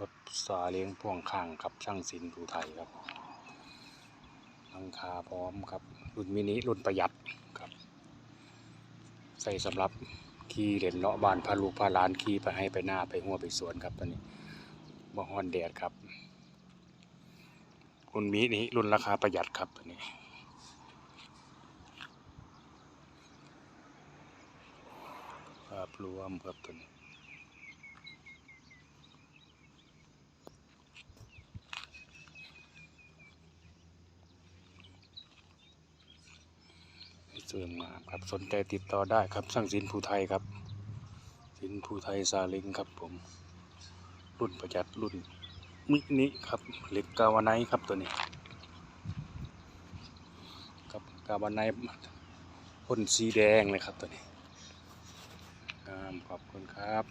รถซาเล้งพ่วงข้างกับช่างศิลป์ภูไทยครับหลังคาพร้อมครับ รุ่นมินิรุ่นประหยัดครับ ใส่สำหรับขี่เล่นเลาะบ้านพาลูกพาหลานขี่ไปให้ไปหน้าไปหัวไปสวนครับตอนนี้บ่ฮ้อนแดดครับ รุ่นมินิรุ่นราคาประหยัดครับตัวนี้ภาพรวมครับตัวนี้ เสริมงามครับสนใจติดต่อได้ครับช่างสินภูไทยครับ สินภูไทยซาเลิงครับผม รุ่นประหยัดรุ่นมินิครับเหล็กกาวาไนครับตัวนี้ครับกาวาไนพ่นสีแดงเลยครับตัวนี้งามขอบคุณครับ